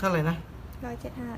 ท่าไหร่นะร้อยเจ็ดห้า